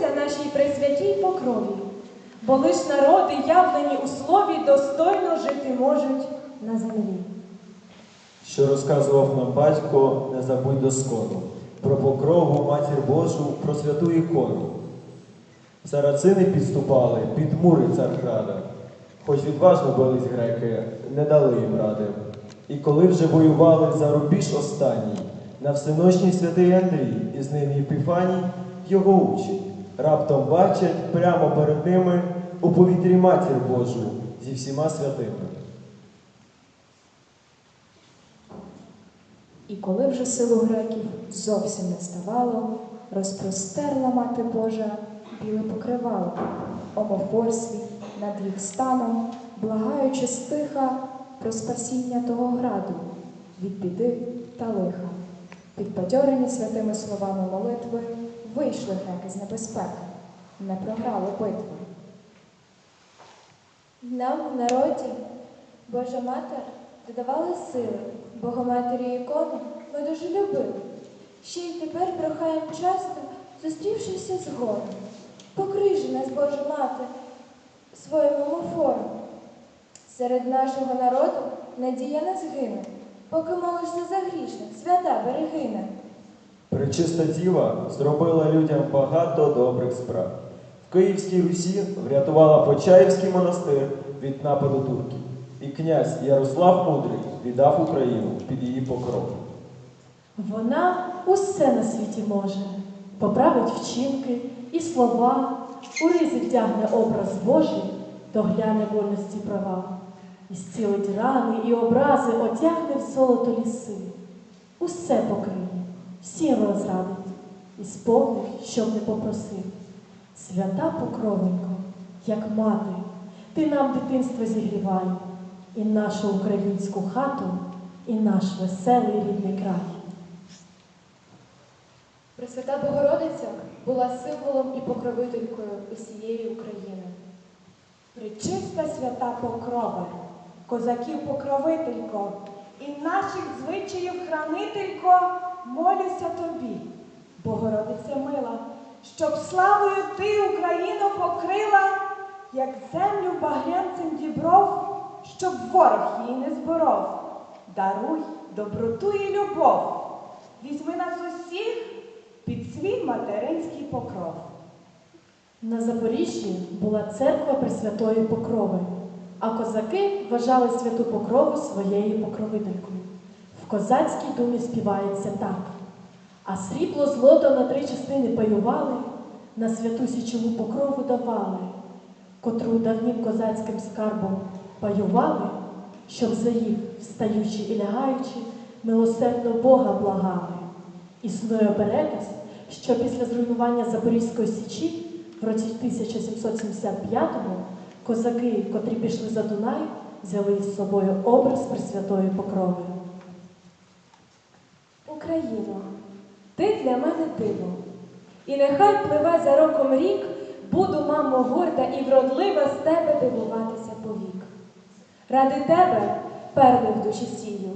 молюся нашій пресвятій покрові, бо лиш народи, явлені у слові, достойно жити можуть на землі. що розказував нам батько, не забудь доскону, про покрову Матір Божу, про святу ікону. Сарацини підступали під мури царграда, хоч відважно бились греки, не дали їм ради. І коли вже воювали за рубіж останній, на всеночній святий Андрій із ним Єпіфаній його учить. Раптом бачать прямо перед ними у повітрі Матір Божу зі всіма святими. І коли вже силу греків зовсім не ставало, розпростерла мати Божа біле покривало, омофор свій над їх станом, благаючи стиха про спасіння того граду від біди та лиха. Підбадьорені святими словами молитви, вийшли греки з небезпеки, не програли битви. Нам в народі Божа Матер додавала сили, Богоматері ікону ми дуже любили. Ще й тепер прохаєм часто, зустрівшися згодом. Покрижи нас, Божа Мати, своїм омофором. Серед нашого народу надія не згине, поки молишся за грішних, свята берегине. Пречиста діва зробила людям багато добрих справ. В Київській Русі врятувала Почаївський монастир від нападу турків. І князь Ярослав Мудрий віддав Україну під її покров. Вона усе на світі може, поправить вчинки і слова, у ризи вдягне образ Божий, догляне вольності права, і зцілить рани і образи, одягне в золото ліси. Усе покриє, всім розрадить, і сповнить, щоб не попросив. Свята покровенько, як мати, ти нам дитинство зігрівай, і нашу українську хату, і наш веселий рідний край. Пресвята Богородиця була символом і покровителькою усієї України. Пречиста свята покрова, козаків покровителько, і наших звичаїв хранителько, молюся тобі, Богородице мила, щоб славою ти Україну покрила, як землю багрянцем дібров, щоб ворог її не зборов. Даруй доброту і любов. Візьми нас усіх під свій материнський покров. На Запоріжжі була церква Пресвятої Покрови, а козаки вважали святу Покрову своєю покровителькою. Козацькій думі співається так. А срібло злото на три частини паювали, на святу січову покрову давали, котру давнім козацьким скарбом паювали, щоб за їх, встаючи і лягаючи, милосердно Бога благали. Існує переказ, що після зруйнування Запорізької січі в році 1775-му козаки, котрі пішли за Дунай, взяли із собою образ Пресвятої Покрови. Україно, ти для мене диво, і нехай пливе за роком рік, буду, мамо, горда і вродлива з тебе дивуватися повік. Ради тебе перли в душі сію,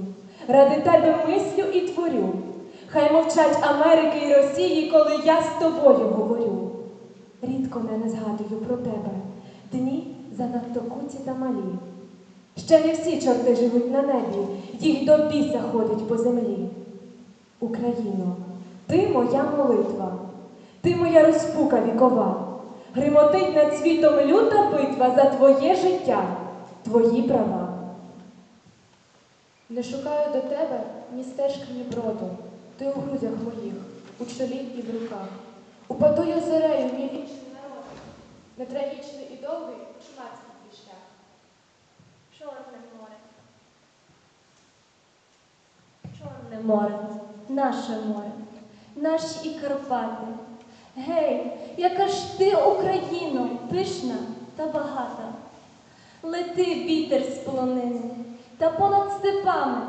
ради тебе мислю і творю. Хай мовчать Америки і Росії, коли я з тобою говорю. Рідко не згадую про тебе, дні занадто куці та малі. Ще не всі чорти живуть на небі, їх до біса ходить по землі. Україно, ти моя молитва, ти моя розпука вікова. Гримотить над світом люта битва за твоє життя, твої права. Не шукаю до тебе ні стежки, ні броду. Ти у грудях моїх, у чолі і в руках. Упаду я зорею, мій вічний народ, не трагічний і довгий чумацький шлях. Чорне море. Чорне море, наше море, наші і Карпати. Гей, яка ж ти, Україно, пишна та багата. Лети вітер з полонини та понад степами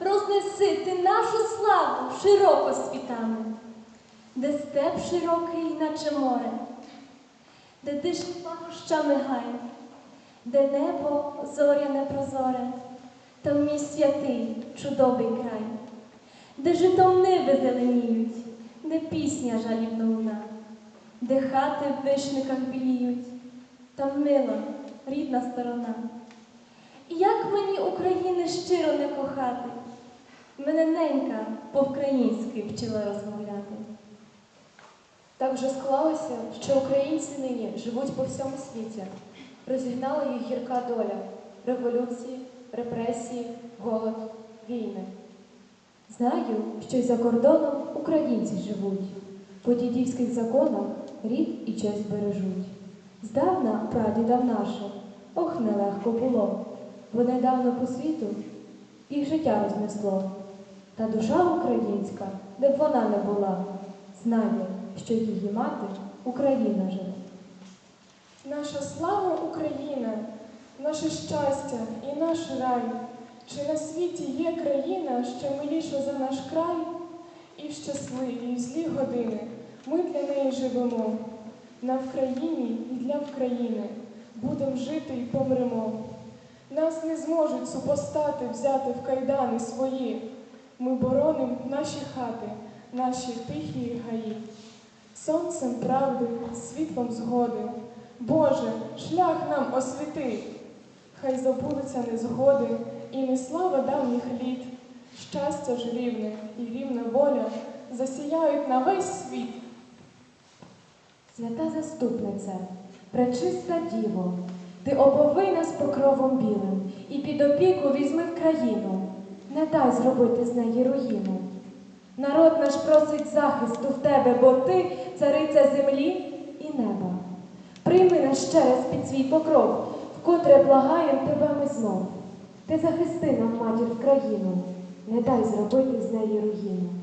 рознеси ти нашу славу широко світами, де степ широкий, наче море, де диш пахощами гай, де небо зоряне прозоре, там мій святий чудовий край, де житом ниви зеленіють, де пісня жалібна луна, де хати в вишниках біліють, там мила, рідна сторона. І як мені України щиро не кохати, мене ненька по-українськи вчила розмовляти. Так вже склалося, що українці нині живуть по всьому світі. Розігнала їх гірка доля революції, репресії, голод, війни. Знаю, що й за кордоном українці живуть, по дідівських законах рід і честь бережуть. Здавна прадідам нашим, ох, нелегко було, бо недавно по світу їх життя рознесло. Та душа українська, де б вона не була, знає, що її мати Україна живе. Наша слава Україна, наше щастя і наш рай. Чи на світі є країна, що миліша за наш край? І в щасливі, і в злі години ми для неї живемо. На Вкраїні і для України будем жити і помремо. Нас не зможуть супостати взяти в кайдани свої. Ми бороним наші хати, наші тихі гаї. Сонцем правди, світлом згоди. Боже, шлях нам освіти. Хай забудуться незгоди і не слава давніх літ. Щастя ж рівне і рівна воля засіяють на весь світ. Свята заступнице, пречиста діво, ти оповий нас покровом білим і під опіку візьми в країну, не дай зробити з неї руїну. Народ наш просить захисту в тебе, бо ти цариця землі і неба. Прийми нас ще раз під свій покров, вкотре благаєм тебе ми знов. Ти захисти нам, матір, країну, не дай зробити з неї руїну.